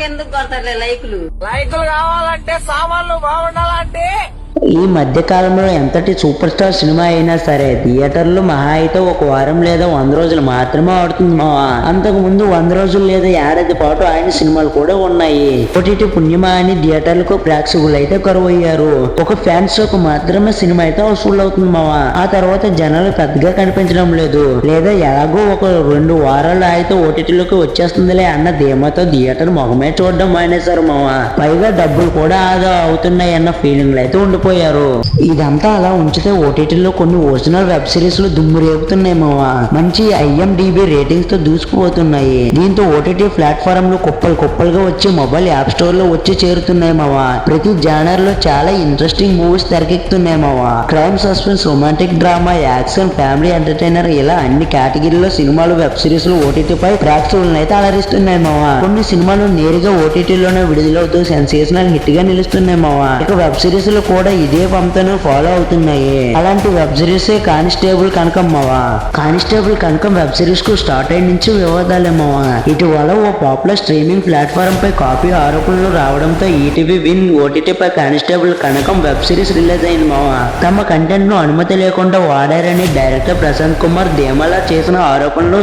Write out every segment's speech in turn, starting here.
ఎందుకు కొడతారులే లైకులు? లైకులు కావాలంటే సామాన్లు బాగుండాలంటే ఈ మధ్య కాలంలో ఎంతటి సూపర్ స్టార్ సినిమా అయినా సరే థియేటర్లో మహా అయితే ఒక వారం లేదా వంద రోజులు మాత్రమే ఆడుతుంది మావా. అంతకు ముందు వంద రోజులు లేదా ఏడాది పాటు ఆయన సినిమాలు కూడా ఉన్నాయి. ఒకటి పుణ్యమా అని థియేటర్లకు ప్రేక్షకులు అయితే కరువు అయ్యారు ఒక ఫ్యాన్స్కు మాత్రమే సినిమా అయితే వసూలు అవుతుంది మావా. ఆ తర్వాత జనాలు పెద్దగా కనిపించడం లేదు. లేదా ఎలాగో ఒక రెండు వారాలు అయితే ఓటీటీలోకి వచ్చేస్తుందిలే అన్న ధీమాతో థియేటర్ మొహమే చూడడం మానేశారు మావా. పైగా డబ్బులు కూడా ఆదా అవుతున్నాయి అన్న ఫీలింగ్లు అయితే ఉండిపోయారు ఇదంతా అలా ఉంచితే ఓటీటీలో కొన్ని ఒరిజినల్ వెబ్ సిరీస్లు దుమ్ము రేపుతున్నాయి మావా. మంచి ఐఎండిబి రేటింగ్స్తో దూసుకుపోతున్నాయి. దీంతో ఓటీటీ ప్లాట్ఫామ్లో కుప్పలు కుప్పలుగా వచ్చి మొబైల్ యాప్ స్టోర్లో వచ్చి చేరుతున్నాయి మావా. ప్రతి జానర్లో చాలా ఇంట్రెస్టింగ్ మూవీస్ తెరకెక్కుతున్నాయి మావా. Crime suspense romantic drama action family entertainer ఇలా అన్ని కేటగిరీలో సినిమాలు వెబ్ సిరీస్లు ఓటీటీ పై ప్రేక్షకులను అయితే అలరిస్తున్నాయి మావా. కొన్ని సినిమాలు నేరుగా ఓటీటీలోనే విడుదలవుతూ సెన్సేషనల్ హిట్గా నిలుస్తున్నాయి మావా. ఇక వెబ్ సిరీస్లో కూడా ఇదే పంతను ఫాలో అవుతున్నాయి. అలాంటి వెబ్ సిరీస్ కానిస్టేబుల్ కనకం మావా కానిస్టేబుల్ కనకం వెబ్ సిరీస్కు స్టార్ట్ అయిన నుంచి వివాదాలే మావా ఇటీవల ఓ పాపులర్ స్ట్రీమింగ్ ప్లాట్ఫామ్ పై కాపీ ఆరోపణలు రావడంతో ఈటీవీ విన్ ఓటీటీ పై constable Kanakam web series release అయింది మావా తమ కంటెంట్ను అనుమతి లేకుండా వాడారని డైరెక్టర్ ప్రశాంత్ కుమార్ దేమలా చేసిన ఆరోపణలు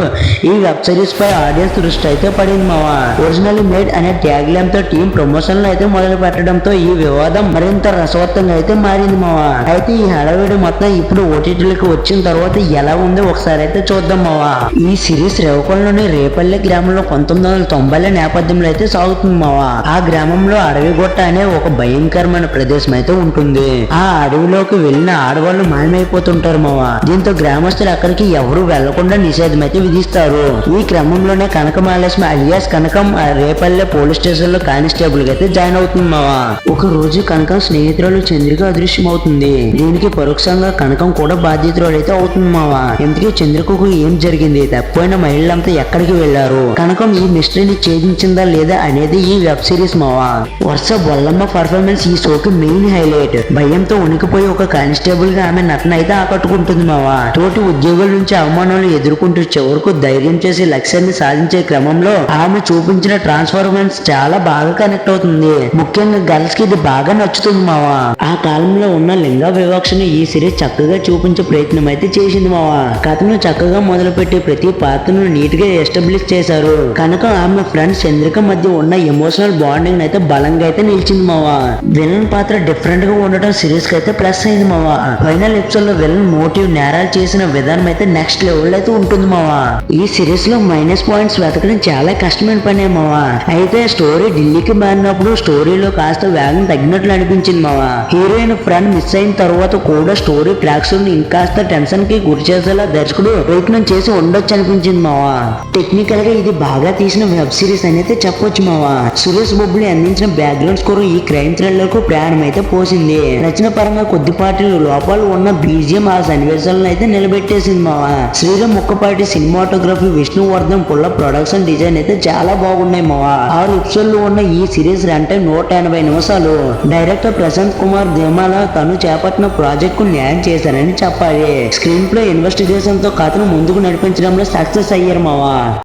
ఈ వెబ్ సిరీస్ పై ఆడియన్స్ దృష్టి అయితే పడింది మావా ఒరిజినల్ మేడ్ అనే ట్యాగ్ లైన్తో టీం ప్రమోషన్లు అయితే మొదలు పెట్టడంతో ఈ వివాదం మరింత రసవత్తంగా అయితే మారింది మావా. అయితే ఈ హడావిడి మొత్తం ఇప్పుడు ఓటీటీలకు వచ్చిన తర్వాత ఎలా ఉందో ఒకసారి అయితే చూద్దాం మావా. ఈ సిరీస్ రేవకొండలోని రేపల్లె గ్రామంలో పంతొమ్మిది వందల తొంభైల నేపథ్యంలో అయితే సాగుతుంది మావా. ఆ గ్రామంలో అడవి గొట్ట అనే ఒక భయంకరమైన ప్రదేశం అయితే ఉంటుంది. ఆ అడవిలోకి వెళ్ళిన ఆడవాళ్ళు మాయమైపోతుంటారు మావా. దీంతో గ్రామస్తులు అక్కడికి ఎవరు వెళ్ళకుండా నిషేధం అయితే విధిస్తారు. ఈ క్రమంలోనే కనక మహాలక్ష్మి అలియాస్ కనకం రేపల్లె పోలీస్ స్టేషన్లో కానిస్టేబుల్గా అయితే జాయిన్ అవుతుంది మావా. ఒక రోజు కనకం స్నేహితురాలు చంద్రిక అదృశ్యం అవుతుంది దీనికి పరోక్షంగా కనకం కూడా బాధ్యతరాలు అయితే అవుతుంది మావా. ఇంతకీ చంద్రికకు ఏం జరిగింది? తప్పిపోయిన మహిళలంతా ఎక్కడికి వెళ్ళారు కనకం ఈ మిస్టరీని ఛేదించిందా లేదా అనేది ఈ వెబ్ సిరీస్ మావా. వర్ష బొల్లమ్మ పర్ఫార్మెన్స్ ఈ షోకి మెయిన్ హైలైట్. భయంతో ఉనికిపోయి ఒక కానిస్టేబుల్గా ఆమె నటన అయితే ఆకట్టుకుంటుంది మావా. తోటి ఉద్యోగుల నుంచి అవమానాలు ఎదుర్కొంటూ చివరకు ధైర్యం చేసి లక్ష్యాన్ని సాధించే క్రమంలో ఆమె చూపించిన ట్రాన్స్ఫార్మెన్స్ చాలా బాగా కనెక్ట్ అవుతుంది. ముఖ్యంగా గర్ల్స్కి ఇది బాగా నచ్చుతుంది మావా. ఆ కాలంలో ఉన్న లింగ వివక్షను ఈ సిరీస్ చక్కగా చూపించే ప్రయత్నం అయితే చేసింది మావా. కథను చక్కగా మొదలుపెట్టి ప్రతి పాత్రను నీట్గా ఎస్టాబ్లిష్ చేశారు. కనుక ఆమె ఫ్రెండ్స్ చంద్రిక మధ్య ఉన్న ఎమోషనల్ బాండింగ్ అయితే బలంగా అయితే నిలిచింది మావా. విలన్ పాత్ర డిఫరెంట్గా ఉండటం సిరీస్కి అయితే ప్లస్ అయింది మావా. ఫైనల్ ఎపిసోడ్లో విలన్ మోటివ్ నేరాలు చేసిన విధానం అయితే నెక్స్ట్ లెవెల్ అయితే ఉంటుంది మావా. ఈ సిరీస్లో మైనస్ పాయింట్స్ వెతకడం చాలా కష్టమైన పనే మావా. అయితే స్టోరీ ఢిల్లీకి మారినప్పుడు స్టోరీలో కాస్త వేగం తగ్గినట్లు అనిపించింది మావా. హీరోయిన్ ఫ్రెండ్ మిస్ అయిన తర్వాత కూడా స్టోరీ ప్రేక్షకులను ఇంకాస్త టెన్షన్కి గురి చేసేలా దర్శకుడు ప్రయత్నం చేసి ఉండొచ్చు అనిపించింది మావా. టెక్నికల్గా ఇది బాగా తీసిన వెబ్ సిరీస్ అనేది చెప్పొచ్చు మావా. సురేష్ బొబ్బులు అందించిన బ్యాక్గ్రౌండ్ స్కోర్ ఈ క్రైమ్ థ్రిల్లర్కు ప్రాణం అయితే పోసింది. రచన పరంగా కొద్దిపాటి లోపాలు ఉన్న బీజియం ఆ సన్నివేశాలను అయితే నిలబెట్టేసింది మావా. శ్రీరామ్ ముక్కపాటి సినిమాటోగ్రఫీ విష్ణువర్ధన్ పుల్ల ప్రొడక్షన్ డిజైన్ అయితే చాలా బాగున్నాయి మావా. ఆరు ఎపిసోడ్లు ఉన్న ఈ సిరీస్ అంటే నూట ఎనభై నిమిషాలు. డైరెక్టర్ ప్రశాంత్ కుమార్ ధీమాల తను చేపట్టిన ప్రాజెక్టుకు న్యాయం చేశానని చెప్పాలి. స్క్రీన్ ప్లే ఇన్వెస్టిగేషన్తో కథను ముందుకు నడిపించడంలో సక్సెస్ అయ్యారు మావా.